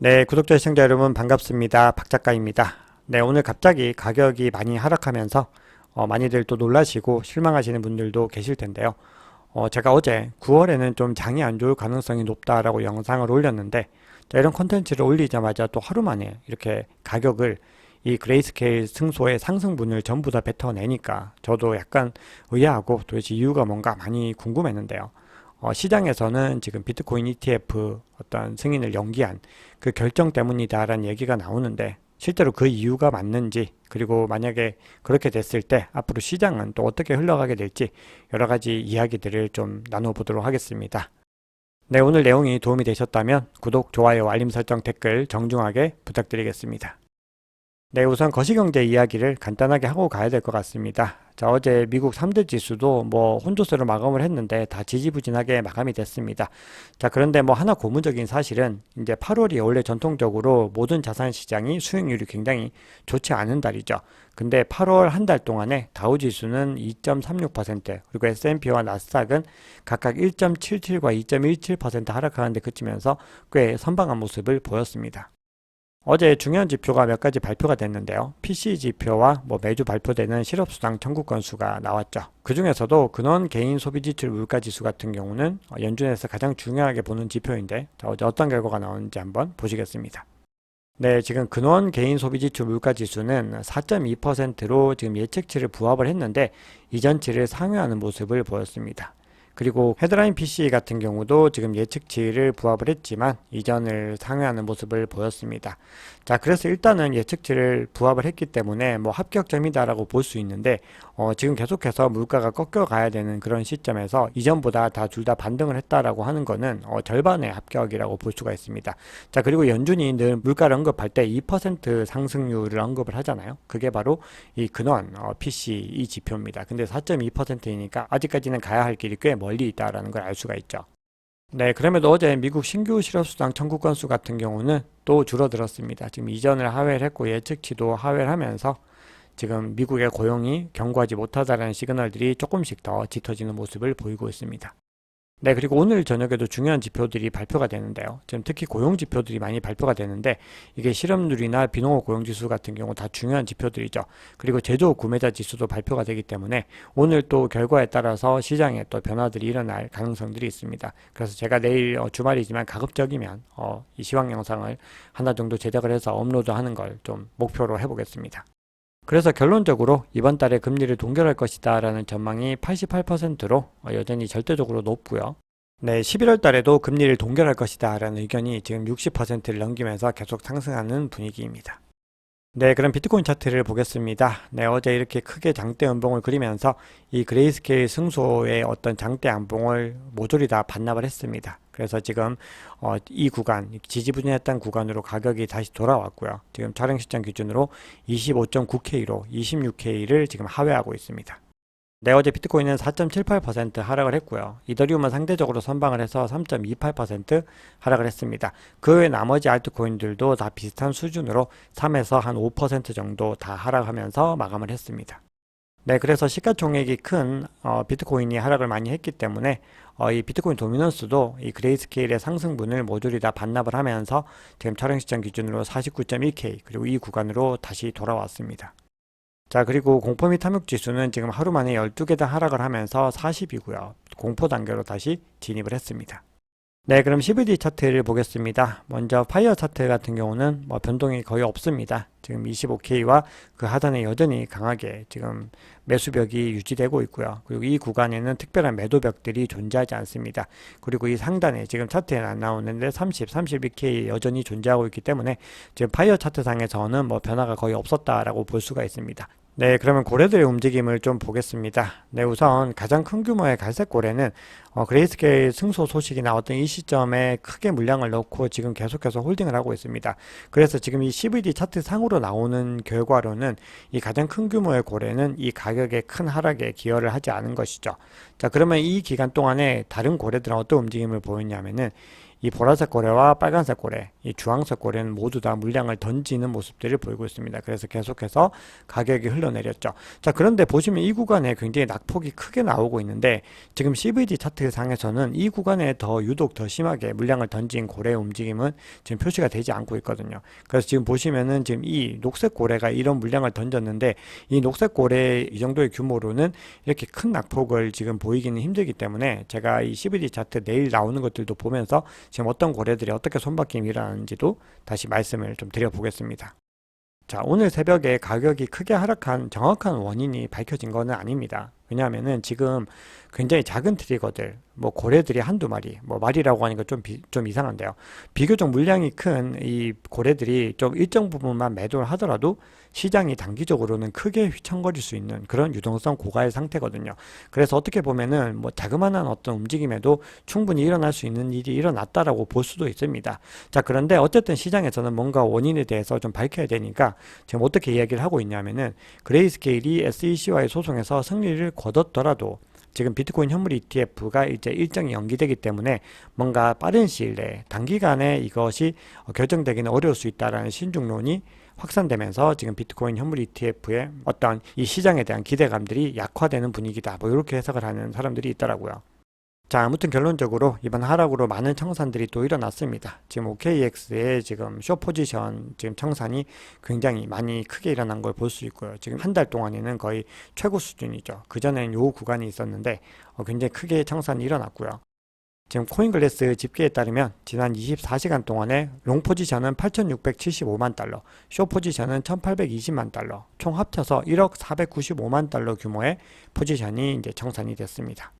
네, 구독자 시청자 여러분 반갑습니다. 박 작가입니다. 네, 오늘 갑자기 가격이 많이 하락하면서 어, 많이들 또 놀라시고 실망하시는 분들도 계실 텐데요. 어, 제가 어제 9월에는 좀 장이 안 좋을 가능성이 높다라고 영상을 올렸는데 자, 이런 콘텐츠를 올리자마자 또 하루 만에 이렇게 가격을 이 그레이스케일 승소의 상승분을 전부 다 뱉어내니까 저도 약간 의아하고 도대체 이유가 뭔가 많이 궁금했는데요. 어, 시장에서는 지금 비트코인 ETF 어떤 승인을 연기한 그 결정 때문이다라는 얘기가 나오는데 실제로 그 이유가 맞는지 그리고 만약에 그렇게 됐을 때 앞으로 시장은 또 어떻게 흘러가게 될지 여러 가지 이야기들을 좀 나눠보도록 하겠습니다. 네, 오늘 내용이 도움이 되셨다면 구독, 좋아요, 알림 설정, 댓글 정중하게 부탁드리겠습니다. 네, 우선 거시경제 이야기를 간단하게 하고 가야 될 것 같습니다. 자, 어제 미국 3대 지수도 뭐 혼조세로 마감을 했는데 다 지지부진하게 마감이 됐습니다. 자, 그런데 뭐 하나 고무적인 사실은 이제 8월이 원래 전통적으로 모든 자산 시장이 수익률이 굉장히 좋지 않은 달이죠. 근데 8월 한 달 동안에 다우 지수는 2.36% 그리고 S&P와 나스닥은 각각 1.77과 2.17% 하락하는데 그치면서 꽤 선방한 모습을 보였습니다. 어제 중요한 지표가 몇 가지 발표가 됐는데요. PC 지표와 뭐 매주 발표되는 실업수당 청구 건수가 나왔죠. 그 중에서도 근원 개인 소비 지출 물가 지수 같은 경우는 연준에서 가장 중요하게 보는 지표인데 자, 어제 어떤 결과가 나오는지 한번 보시겠습니다. 네, 지금 근원 개인 소비 지출 물가 지수는 4.2%로 지금 예측치를 부합을 했는데 이전치를 상회하는 모습을 보였습니다. 그리고 헤드라인 PC 같은 경우도 지금 예측치를 부합을 했지만 이전을 상회하는 모습을 보였습니다. 자, 그래서 일단은 예측치를 부합을 했기 때문에 뭐 합격점이다라고 볼 수 있는데 어, 지금 계속해서 물가가 꺾여 가야 되는 그런 시점에서 이전보다 다 둘 다 반등을 했다라고 하는 거는 어, 절반의 합격이라고 볼 수가 있습니다. 자, 그리고 연준이 늘 물가를 언급할 때 2% 상승률을 언급을 하잖아요. 그게 바로 이 근원 어, PC 이 지표입니다. 근데 4.2%이니까 아직까지는 가야 할 길이 꽤 멀리 있다라는 걸 알 수가 있죠. 네, 그럼에도 어제 미국 신규 실업수당 청구 건수 같은 경우는 또 줄어들었습니다. 지금 이전을 하회를 했고 예측치도 하회를 하면서 지금 미국의 고용이 견고하지 못하다라는 시그널들이 조금씩 더 짙어지는 모습을 보이고 있습니다. 네, 그리고 오늘 저녁에도 중요한 지표들이 발표가 되는데요. 지금 특히 고용 지표들이 많이 발표가 되는데 이게 실업률이나 비농업 고용 지수 같은 경우 다 중요한 지표들이죠. 그리고 제조 구매자 지수도 발표가 되기 때문에 오늘 또 결과에 따라서 시장에 또 변화들이 일어날 가능성들이 있습니다. 그래서 제가 내일 어, 주말이지만 가급적이면 어, 이 시황 영상을 하나 정도 제작을 해서 업로드하는 걸 좀 목표로 해보겠습니다. 그래서 결론적으로 이번 달에 금리를 동결할 것이다 라는 전망이 88%로 여전히 절대적으로 높고요. 네, 11월 달에도 금리를 동결할 것이다 라는 의견이 지금 60%를 넘기면서 계속 상승하는 분위기입니다. 네, 그럼 비트코인 차트를 보겠습니다. 네, 어제 이렇게 크게 장대 연봉을 그리면서 이 그레이스케일 승소의 어떤 장대 연봉을 모조리 다 반납을 했습니다. 그래서 지금 어, 이 구간 지지부진했던 구간으로 가격이 다시 돌아왔고요. 지금 촬영 시점 기준으로 25.9K로 26K를 지금 하회하고 있습니다. 네, 어제 비트코인은 4.78% 하락을 했고요. 이더리움은 상대적으로 선방을 해서 3.28% 하락을 했습니다. 그 외 나머지 알트코인들도 다 비슷한 수준으로 3에서 한 5% 정도 다 하락하면서 마감을 했습니다. 네, 그래서 시가총액이 큰 어, 비트코인이 하락을 많이 했기 때문에 어, 이 비트코인 도미넌스도 이 그레이스케일의 상승분을 모조리 다 반납을 하면서 지금 촬영 시점 기준으로 49.1K 그리고 이 구간으로 다시 돌아왔습니다. 자, 그리고 공포 및 탐욕 지수는 지금 하루 만에 12계단 하락을 하면서 40이고요. 공포 단계로 다시 진입을 했습니다. 네, 그럼 CVD 차트를 보겠습니다. 먼저 파이어 차트 같은 경우는 뭐 변동이 거의 없습니다. 지금 25K와 그 하단에 여전히 강하게 지금 매수벽이 유지되고 있고요. 그리고 이 구간에는 특별한 매도벽들이 존재하지 않습니다. 그리고 이 상단에 지금 차트에는 안 나오는데 30, 32K 여전히 존재하고 있기 때문에 지금 파이어 차트상에서는 뭐 변화가 거의 없었다라고 볼 수가 있습니다. 네, 그러면 고래들의 움직임을 좀 보겠습니다. 네, 우선 가장 큰 규모의 갈색 고래는 어, 그레이스케일 승소 소식이 나왔던 이 시점에 크게 물량을 넣고 지금 계속해서 홀딩을 하고 있습니다. 그래서 지금 이 CVD 차트 상으로 나오는 결과로는 이 가장 큰 규모의 고래는 이 가격의 큰 하락에 기여를 하지 않은 것이죠. 자, 그러면 이 기간 동안에 다른 고래들은 어떤 움직임을 보였냐면은 이 보라색 고래와 빨간색 고래, 이 주황색 고래는 모두 다 물량을 던지는 모습들을 보이고 있습니다. 그래서 계속해서 가격이 흘러내렸죠. 자, 그런데 보시면 이 구간에 굉장히 낙폭이 크게 나오고 있는데 지금 CVD 차트 상에서는 이 구간에 더 유독 더 심하게 물량을 던진 고래의 움직임은 지금 표시가 되지 않고 있거든요. 그래서 지금 보시면은 지금 이 녹색 고래가 이런 물량을 던졌는데 이 녹색 고래 이 정도의 규모로는 이렇게 큰 낙폭을 지금 보이기는 힘들기 때문에 제가 이 CVD 차트 내일 나오는 것들도 보면서 지금 어떤 고래들이 어떻게 손바뀜이 일어나는지도 다시 말씀을 좀 드려보겠습니다. 자, 오늘 새벽에 가격이 크게 하락한 정확한 원인이 밝혀진 것은 아닙니다. 왜냐하면은 지금 굉장히 작은 트리거들, 뭐 고래들이 한두 마리, 뭐 마리라고 하니까 좀, 비, 좀 이상한데요. 비교적 물량이 큰 이 고래들이 좀 일정 부분만 매도를 하더라도 시장이 단기적으로는 크게 휘청거릴 수 있는 그런 유동성 고가의 상태거든요. 그래서 어떻게 보면은 뭐 자그마한 어떤 움직임에도 충분히 일어날 수 있는 일이 일어났다라고 볼 수도 있습니다. 자, 그런데 어쨌든 시장에서는 뭔가 원인에 대해서 좀 밝혀야 되니까 지금 어떻게 이야기를 하고 있냐면은 그레이스케일이 SEC와의 소송에서 승리를 거뒀더라도 지금 비트코인 현물 ETF가 이제 일정이 연기되기 때문에 뭔가 빠른 시일 내에 단기간에 이것이 결정되기는 어려울 수 있다라는 신중론이 확산되면서 지금 비트코인 현물 ETF의 어떤 이 시장에 대한 기대감들이 약화되는 분위기다. 뭐 이렇게 해석을 하는 사람들이 있더라고요. 자, 아무튼 결론적으로 이번 하락으로 많은 청산들이 또 일어났습니다. 지금 OKX의 지금 쇼 포지션 지금 청산이 굉장히 많이 크게 일어난 걸 볼 수 있고요. 지금 한 달 동안에는 거의 최고 수준이죠. 그전에는 요 구간이 있었는데 어, 굉장히 크게 청산이 일어났고요. 지금 코인글래스 집계에 따르면 지난 24시간 동안에 롱 포지션은 8,675만 달러, 쇼 포지션은 1,820만 달러, 총 합쳐서 1억 495만 달러 규모의 포지션이 이제 청산이 됐습니다.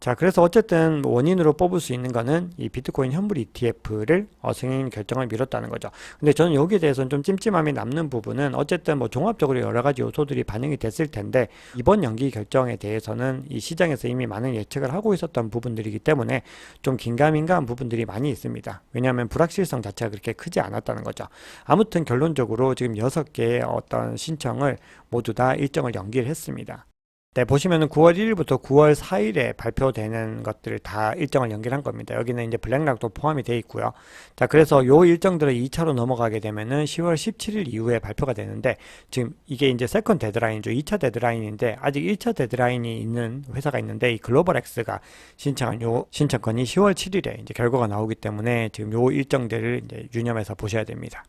자, 그래서 어쨌든 원인으로 뽑을 수 있는 거는 이 비트코인 현물 ETF를 어, 승인 결정을 미뤘다는 거죠. 근데 저는 여기에 대해서는 좀 찜찜함이 남는 부분은 어쨌든 뭐 종합적으로 여러 가지 요소들이 반영이 됐을 텐데 이번 연기 결정에 대해서는 이 시장에서 이미 많은 예측을 하고 있었던 부분들이기 때문에 좀 긴가민가한 부분들이 많이 있습니다. 왜냐하면 불확실성 자체가 그렇게 크지 않았다는 거죠. 아무튼 결론적으로 지금 여섯 개의 어떤 신청을 모두 다 일정을 연기를 했습니다. 네, 보시면은 9월 1일부터 9월 4일에 발표되는 것들을 다 일정을 연결한 겁니다. 여기는 이제 블랙락도 포함이 되어 있고요. 자, 그래서 요 일정들을 2차로 넘어가게 되면은 10월 17일 이후에 발표가 되는데 지금 이게 이제 세컨 데드라인이죠. 2차 데드라인인데 아직 1차 데드라인이 있는 회사가 있는데 이 글로벌엑스가 신청한 요 신청건이 10월 7일에 이제 결과가 나오기 때문에 지금 요 일정들을 이제 유념해서 보셔야 됩니다.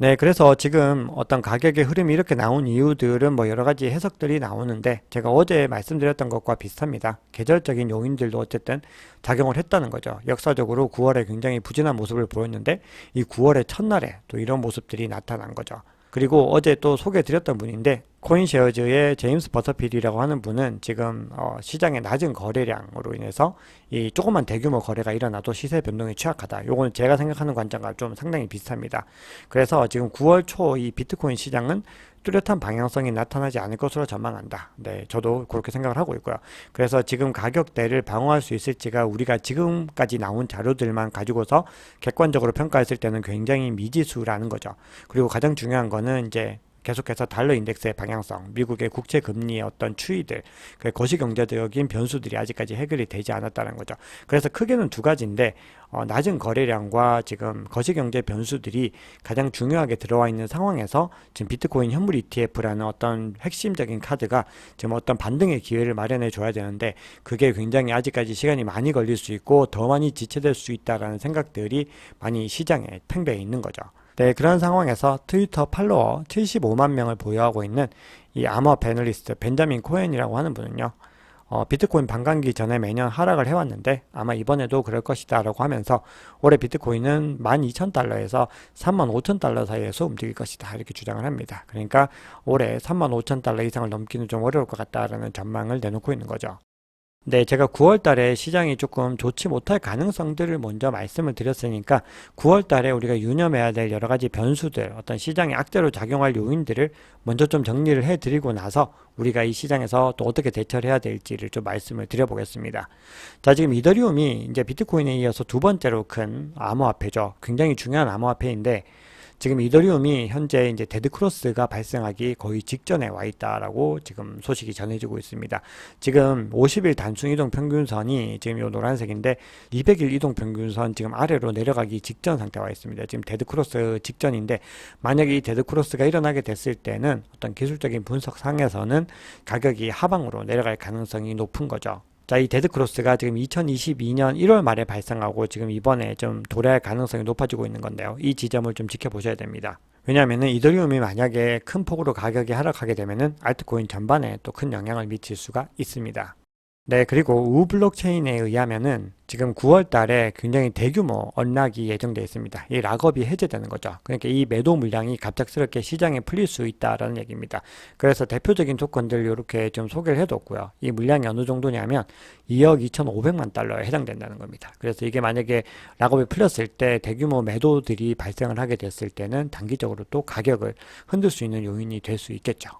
네, 그래서 지금 어떤 가격의 흐름이 이렇게 나온 이유들은 뭐 여러 가지 해석들이 나오는데 제가 어제 말씀드렸던 것과 비슷합니다. 계절적인 요인들도 어쨌든 작용을 했다는 거죠. 역사적으로 9월에 굉장히 부진한 모습을 보였는데 이 9월의 첫날에 또 이런 모습들이 나타난 거죠. 그리고 어제 또 소개해 드렸던 분인데 코인쉐어즈의 제임스 버터필이라고 하는 분은 지금 어 시장의 낮은 거래량으로 인해서 이 조그만 대규모 거래가 일어나도 시세 변동이 취약하다. 요거는 제가 생각하는 관점과 좀 상당히 비슷합니다. 그래서 지금 9월 초 이 비트코인 시장은 뚜렷한 방향성이 나타나지 않을 것으로 전망한다. 네, 저도 그렇게 생각을 하고 있고요. 그래서 지금 가격대를 방어할 수 있을지가 우리가 지금까지 나온 자료들만 가지고서 객관적으로 평가했을 때는 굉장히 미지수라는 거죠. 그리고 가장 중요한 거는 이제 계속해서 달러 인덱스의 방향성, 미국의 국채 금리의 어떤 추이들, 그 거시 경제적인 변수들이 아직까지 해결이 되지 않았다는 거죠. 그래서 크게는 두 가지인데 어, 낮은 거래량과 지금 거시 경제 변수들이 가장 중요하게 들어와 있는 상황에서 지금 비트코인 현물 ETF라는 어떤 핵심적인 카드가 지금 어떤 반등의 기회를 마련해 줘야 되는데 그게 굉장히 아직까지 시간이 많이 걸릴 수 있고 더 많이 지체될 수 있다라는 생각들이 많이 시장에 팽배해 있는 거죠. 네, 그런 상황에서 트위터 팔로워 75만 명을 보유하고 있는 이 아머 패널리스트 벤자민 코엔이라고 하는 분은요. 어, 비트코인 반감기 전에 매년 하락을 해왔는데 아마 이번에도 그럴 것이다 라고 하면서 올해 비트코인은 12,000달러에서 35,000달러 사이에서 움직일 것이다 이렇게 주장을 합니다. 그러니까 올해 35,000달러 이상을 넘기는 좀 어려울 것 같다라는 전망을 내놓고 있는 거죠. 네, 제가 9월 달에 시장이 조금 좋지 못할 가능성들을 먼저 말씀을 드렸으니까 9월 달에 우리가 유념해야 될 여러 가지 변수들, 어떤 시장의 악재로 작용할 요인들을 먼저 좀 정리를 해 드리고 나서 우리가 이 시장에서 또 어떻게 대처를 해야 될지를 좀 말씀을 드려보겠습니다. 자, 지금 이더리움이 이제 비트코인에 이어서 두 번째로 큰 암호화폐죠. 굉장히 중요한 암호화폐인데 지금 이더리움이 현재 이제 데드 크로스가 발생하기 거의 직전에 와 있다라고 지금 소식이 전해지고 있습니다. 지금 50일 단순 이동 평균선이 지금 요 노란색인데 200일 이동 평균선 지금 아래로 내려가기 직전 상태에 와 있습니다. 지금 데드 크로스 직전인데 만약에 이 데드 크로스가 일어나게 됐을 때는 어떤 기술적인 분석상에서는 가격이 하방으로 내려갈 가능성이 높은 거죠. 자, 이 데드 크로스가 지금 2022년 1월 말에 발생하고 지금 이번에 좀 도래할 가능성이 높아지고 있는 건데요. 이 지점을 좀 지켜보셔야 됩니다. 왜냐하면 이더리움이 만약에 큰 폭으로 가격이 하락하게 되면은 알트코인 전반에 또 큰 영향을 미칠 수가 있습니다. 네, 그리고 우 블록체인에 의하면은 지금 9월 달에 굉장히 대규모 언락이 예정되어 있습니다. 이 락업이 해제되는 거죠. 그러니까 이 매도 물량이 갑작스럽게 시장에 풀릴 수 있다라는 얘기입니다. 그래서 대표적인 토큰들 이렇게 좀 소개를 해뒀고요. 이 물량이 어느 정도냐면 2억 2,500만 달러에 해당된다는 겁니다. 그래서 이게 만약에 락업이 풀렸을 때 대규모 매도들이 발생을 하게 됐을 때는 단기적으로 또 가격을 흔들 수 있는 요인이 될 수 있겠죠.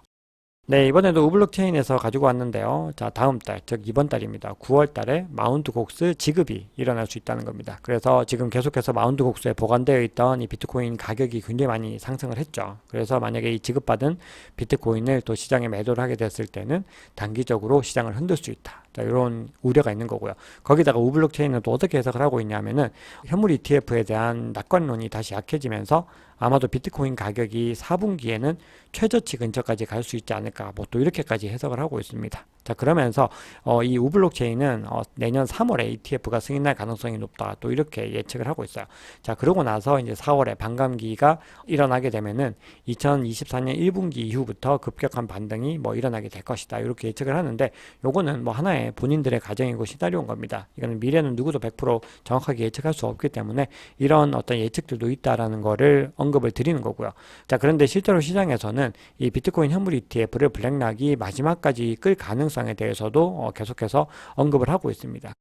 네, 이번에도 우블록체인에서 가지고 왔는데요. 자, 다음 달, 즉 이번 달입니다. 9월 달에 마운트 곡스 지급이 일어날 수 있다는 겁니다. 그래서 지금 계속해서 마운트 곡스에 보관되어 있던 이 비트코인 가격이 굉장히 많이 상승을 했죠. 그래서 만약에 이 지급받은 비트코인을 또 시장에 매도를 하게 됐을 때는 단기적으로 시장을 흔들 수 있다. 자, 이런 우려가 있는 거고요. 거기다가 우블록체인은 또 어떻게 해석을 하고 있냐면은 현물 ETF에 대한 낙관론이 다시 약해지면서 아마도 비트코인 가격이 4분기에는 최저치 근처까지 갈 수 있지 않을까 뭐 또 이렇게까지 해석을 하고 있습니다. 자 그러면서 어, 이 우블록체인은 어, 내년 3월에 ETF가 승인할 가능성이 높다 또 이렇게 예측을 하고 있어요. 자 그러고 나서 이제 4월에 반감기가 일어나게 되면은 2024년 1분기 이후부터 급격한 반등이 뭐 일어나게 될 것이다 이렇게 예측을 하는데 요거는 뭐 하나의 본인들의 가정이고 시나리오인 겁니다. 이거는 미래는 누구도 100% 정확하게 예측할 수 없기 때문에 이런 어떤 예측들도 있다라는 거를 언급을 드리는 거고요. 자 그런데 실제로 시장에서는 이 비트코인 현물 ETF를 블랙락이 마지막까지 끌 가능성에 대해서도 어, 계속해서 언급을 하고 있습니다.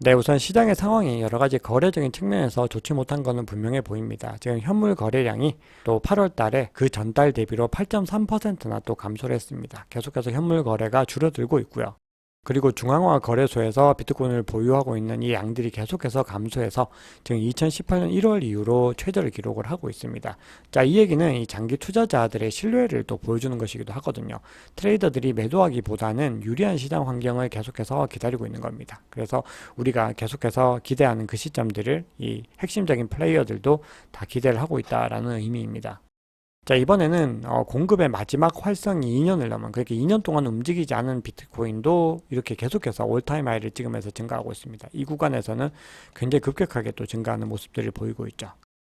네, 우선 시장의 상황이 여러 가지 거래적인 측면에서 좋지 못한 것은 분명해 보입니다. 지금 현물 거래량이 또 8월 달에 그 전달 대비로 8.3%나 또 감소를 했습니다. 계속해서 현물 거래가 줄어들고 있고요. 그리고 중앙화 거래소에서 비트코인을 보유하고 있는 이 양들이 계속해서 감소해서 지금 2018년 1월 이후로 최저를 기록을 하고 있습니다. 자, 이 얘기는 이 장기 투자자들의 신뢰를 또 보여주는 것이기도 하거든요. 트레이더들이 매도하기보다는 유리한 시장 환경을 계속해서 기다리고 있는 겁니다. 그래서 우리가 계속해서 기대하는 그 시점들을 이 핵심적인 플레이어들도 다 기대를 하고 있다라는 의미입니다. 자, 이번에는 어, 공급의 마지막 활성이 2년을 넘은, 그렇게 2년 동안 움직이지 않은 비트코인도 이렇게 계속해서 올타임 하이를 찍으면서 증가하고 있습니다. 이 구간에서는 굉장히 급격하게 또 증가하는 모습들을 보이고 있죠.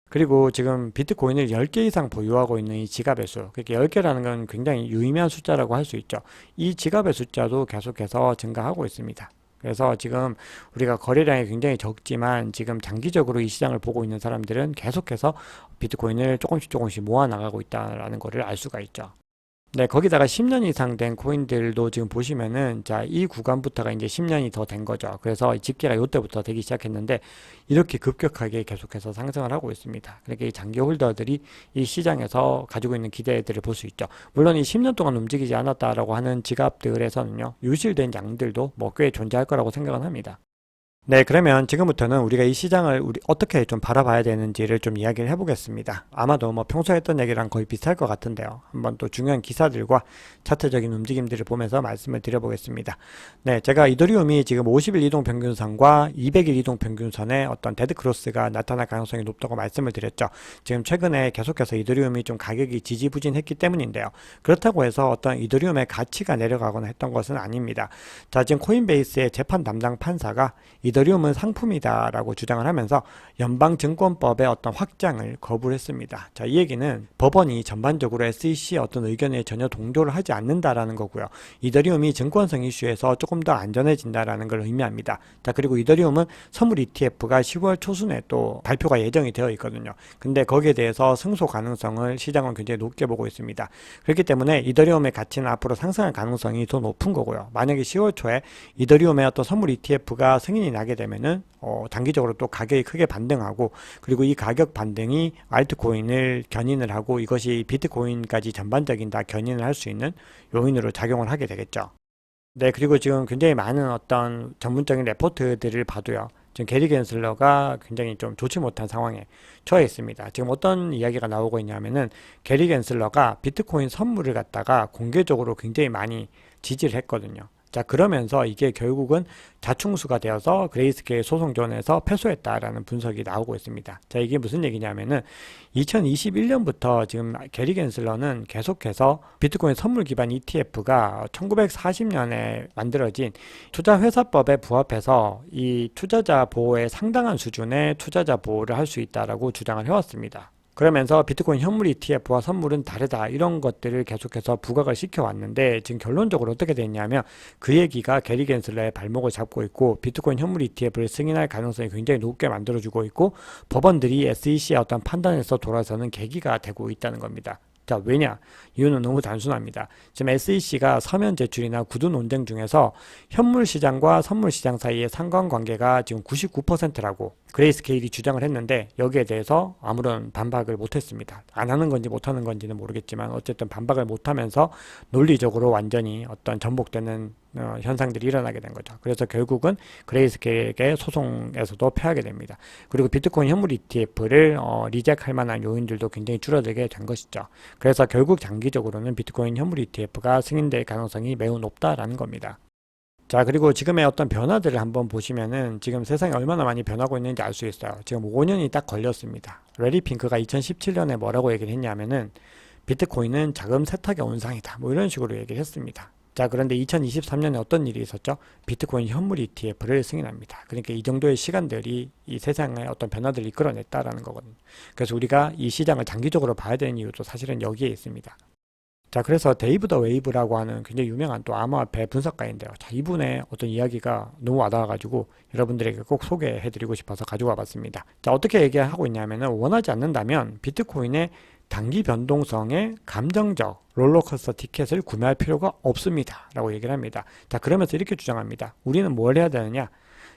그리고 지금 비트코인을 10개 이상 보유하고 있는 이 지갑의 수, 그렇게 10개라는 건 굉장히 유의미한 숫자라고 할 수 있죠. 이 지갑의 숫자도 계속해서 증가하고 있습니다. 그래서 지금 우리가 거래량이 굉장히 적지만 지금 장기적으로 이 시장을 보고 있는 사람들은 계속해서 비트코인을 조금씩 조금씩 모아 나가고 있다라는 것을 알 수가 있죠. 네, 거기다가 10년 이상 된 코인들도 지금 보시면은 자, 이 구간부터가 이제 10년이 더 된 거죠. 그래서 집계가 이때부터 되기 시작했는데 이렇게 급격하게 계속해서 상승을 하고 있습니다. 그러니까 이 장기 홀더들이 이 시장에서 가지고 있는 기대들을 볼 수 있죠. 물론 이 10년 동안 움직이지 않았다라고 하는 지갑들에서는요, 유실된 양들도 뭐 꽤 존재할 거라고 생각은 합니다. 네, 그러면 지금부터는 우리가 이 시장을 우리 어떻게 좀 바라봐야 되는지를 좀 이야기를 해보겠습니다. 아마도 뭐 평소에 했던 얘기랑 거의 비슷할 것 같은데요. 한번 또 중요한 기사들과 차트적인 움직임들을 보면서 말씀을 드려보겠습니다. 네, 제가 이더리움이 지금 50일 이동 평균선과 200일 이동 평균선에 어떤 데드 크로스가 나타날 가능성이 높다고 말씀을 드렸죠. 지금 최근에 계속해서 이더리움이 좀 가격이 지지부진했기 때문인데요. 그렇다고 해서 어떤 이더리움의 가치가 내려가거나 했던 것은 아닙니다. 자, 지금 코인베이스의 재판 담당 판사가 이더리움은 상품이다라고 주장을 하면서 연방증권법의 어떤 확장을 거부를 했습니다. 자, 이 얘기는 법원이 전반적으로 SEC의 어떤 의견에 전혀 동조를 하지 않는다라는 거고요. 이더리움이 증권성 이슈에서 조금 더 안전해진다라는 걸 의미합니다. 자, 그리고 이더리움은 선물 ETF가 10월 초순에 또 발표가 예정이 되어 있거든요. 근데 거기에 대해서 승소 가능성을 시장은 굉장히 높게 보고 있습니다. 그렇기 때문에 이더리움의 가치는 앞으로 상승할 가능성이 더 높은 거고요. 만약에 10월 초에 이더리움의 어떤 선물 ETF가 승인이 나게 되면은 어, 단기적으로 또 가격이 크게 반등하고 그리고 이 가격 반등이 알트코인을 견인을 하고 이것이 비트코인까지 전반적인 다 견인을 할 수 있는 요인으로 작용을 하게 되겠죠. 네, 그리고 지금 굉장히 많은 어떤 전문적인 레포트들을 봐도요. 지금 게리 겐슬러가 굉장히 좀 좋지 못한 상황에 처해 있습니다. 지금 어떤 이야기가 나오고 있냐면은 게리 겐슬러가 비트코인 선물을 갖다가 공개적으로 굉장히 많이 지지를 했거든요. 자, 그러면서 이게 결국은 자충수가 되어서 그레이스케일 소송전에서 패소했다라는 분석이 나오고 있습니다. 자, 이게 무슨 얘기냐면은 2021년부터 지금 게리 겐슬러는 계속해서 비트코인 선물 기반 ETF가 1940년에 만들어진 투자회사법에 부합해서 이 투자자 보호에 상당한 수준의 투자자 보호를 할 수 있다라고 주장을 해왔습니다. 그러면서 비트코인 현물 ETF와 선물은 다르다 이런 것들을 계속해서 부각을 시켜왔는데 지금 결론적으로 어떻게 됐냐면 그 얘기가 게리 겐슬러의 발목을 잡고 있고 비트코인 현물 ETF를 승인할 가능성이 굉장히 높게 만들어주고 있고 법원들이 SEC의 어떤 판단에서 돌아서는 계기가 되고 있다는 겁니다. 자, 왜냐? 이유는 너무 단순합니다. 지금 SEC가 서면 제출이나 구두 논쟁 중에서 현물 시장과 선물 시장 사이의 상관관계가 지금 99%라고 그레이스케일이 주장을 했는데 여기에 대해서 아무런 반박을 못했습니다. 안 하는 건지 못 하는 건지는 모르겠지만 어쨌든 반박을 못하면서 논리적으로 완전히 어떤 전복되는 어, 현상들이 일어나게 된 거죠. 그래서 결국은 그레이스케일의 소송에서도 패하게 됩니다. 그리고 비트코인 현물 ETF를 어, 리젝할 만한 요인들도 굉장히 줄어들게 된 것이죠. 그래서 결국 장기적으로는 비트코인 현물 ETF가 승인될 가능성이 매우 높다라는 겁니다. 자, 그리고 지금의 어떤 변화들을 한번 보시면은 지금 세상이 얼마나 많이 변하고 있는지 알 수 있어요. 지금 5년이 딱 걸렸습니다. 레리 핑크가 2017년에 뭐라고 얘기를 했냐면은 비트코인은 자금 세탁의 온상이다. 뭐 이런 식으로 얘기를 했습니다. 자, 그런데 2023년에 어떤 일이 있었죠? 비트코인 현물 ETF를 승인합니다. 그러니까 이 정도의 시간들이 이 세상의 어떤 변화들을 이끌어냈다라는 거거든요. 그래서 우리가 이 시장을 장기적으로 봐야 되는 이유도 사실은 여기에 있습니다. 자, 그래서 데이브 더 웨이브라고 하는 굉장히 유명한 또 암호화폐 분석가인데요. 자, 이분의 어떤 이야기가 너무 와닿아가지고 여러분들에게 꼭 소개해드리고 싶어서 가지고 와봤습니다. 자, 어떻게 얘기하고 있냐면은 원하지 않는다면 비트코인의 단기 변동성의 감정적 롤러코스터 티켓을 구매할 필요가 없습니다. 라고 얘기를 합니다. 자, 그러면서 이렇게 주장합니다. 우리는 뭘 해야 되느냐?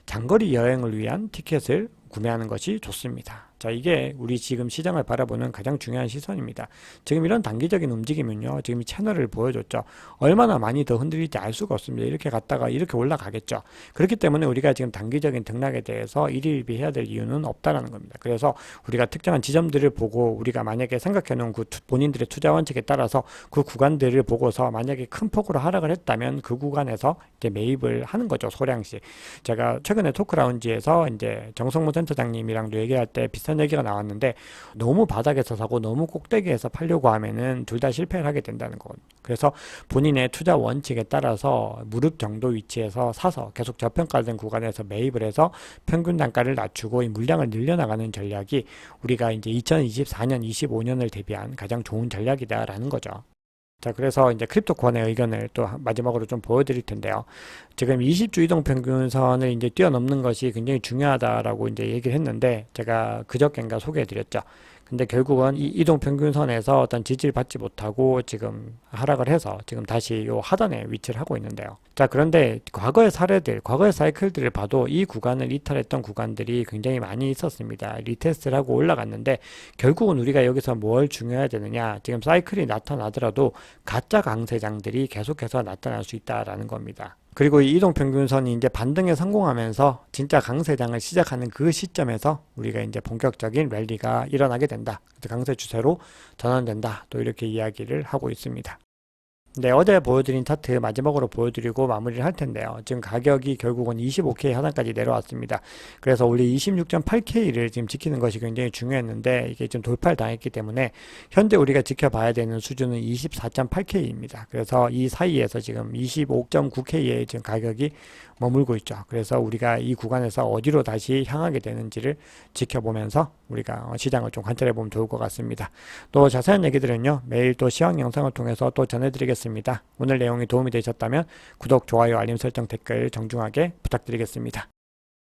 장거리 여행을 위한 티켓을 구매하는 것이 좋습니다. 자, 이게 우리 지금 시장을 바라보는 가장 중요한 시선입니다. 지금 이런 단기적인 움직임은요, 지금 이 채널을 보여줬죠. 얼마나 많이 더 흔들릴지 알 수가 없습니다. 이렇게 갔다가 이렇게 올라가겠죠. 그렇기 때문에 우리가 지금 단기적인 등락에 대해서 일일비 해야 될 이유는 없다라는 겁니다. 그래서 우리가 특정한 지점들을 보고 우리가 만약에 생각해 놓은 그 본인들의 투자 원칙에 따라서 그 구간들을 보고서 만약에 큰 폭으로 하락을 했다면 그 구간에서 이제 매입을 하는 거죠. 소량씩. 제가 최근에 토크라운지에서 이제 정성무 센터장님이랑도 얘기할 때 비슷한 얘기가 나왔는데 너무 바닥에서 사고 너무 꼭대기에서 팔려고 하면은 둘 다 실패를 하게 된다는 거거든요. 그래서 본인의 투자 원칙에 따라서 무릎 정도 위치에서 사서 계속 저평가된 구간에서 매입을 해서 평균 단가를 낮추고 이 물량을 늘려나가는 전략이 우리가 이제 2024년, 25년을 대비한 가장 좋은 전략이다라는 거죠. 자, 그래서 이제 크립토권의 의견을 또 마지막으로 좀 보여드릴 텐데요. 지금 20주 이동 평균선을 이제 뛰어넘는 것이 굉장히 중요하다라고 이제 얘기를 했는데 제가 그저께인가 소개해드렸죠. 근데 결국은 이 이동 평균선에서 어떤 지지를 받지 못하고 지금 하락을 해서 지금 다시 요 하단에 위치를 하고 있는데요. 자, 그런데 과거의 사례들, 과거의 사이클들을 봐도 이 구간을 이탈했던 구간들이 굉장히 많이 있었습니다. 리테스트를 하고 올라갔는데 결국은 우리가 여기서 뭘 중요해야 되느냐? 지금 사이클이 나타나더라도 가짜 강세장들이 계속해서 나타날 수 있다라는 겁니다. 그리고 이 이동평균선이 이제 반등에 성공하면서 진짜 강세장을 시작하는 그 시점에서 우리가 이제 본격적인 랠리가 일어나게 된다. 강세 추세로 전환된다. 또 이렇게 이야기를 하고 있습니다. 네, 어제 보여드린 차트 마지막으로 보여드리고 마무리를 할 텐데요. 지금 가격이 결국은 25K 하단까지 내려왔습니다. 그래서 우리 26.8K를 지금 지키는 것이 굉장히 중요했는데 이게 좀 돌파를 당했기 때문에 현재 우리가 지켜봐야 되는 수준은 24.8K입니다. 그래서 이 사이에서 지금 25.9K의 지금 가격이 머물고 있죠. 그래서 우리가 이 구간에서 어디로 다시 향하게 되는지를 지켜보면서 우리가 시장을 좀 관찰해 보면 좋을 것 같습니다. 또 자세한 얘기들은요, 매일 또 시황 영상을 통해서 또 전해 드리겠습니다. 오늘 내용이 도움이 되셨다면 구독, 좋아요, 알림 설정, 댓글 정중하게 부탁드리겠습니다.